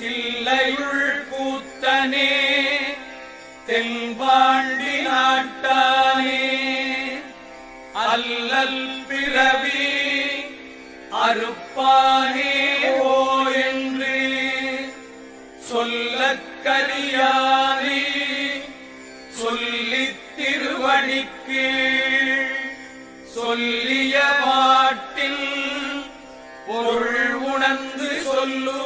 இல்லையுள் கூத்தனே தென்பாண்டி நாட்டானே. அல்லல் பிறவி அறுப்பானே ஓ என்று. சொல்லக்கரியானே சொல்லித் திருவடிக்கு. சொல்லிய பாட்டில் பொருள் உணர்ந்து சொல்லுவார்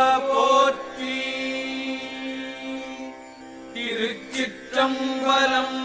திருச்சிற்றம்பலம்.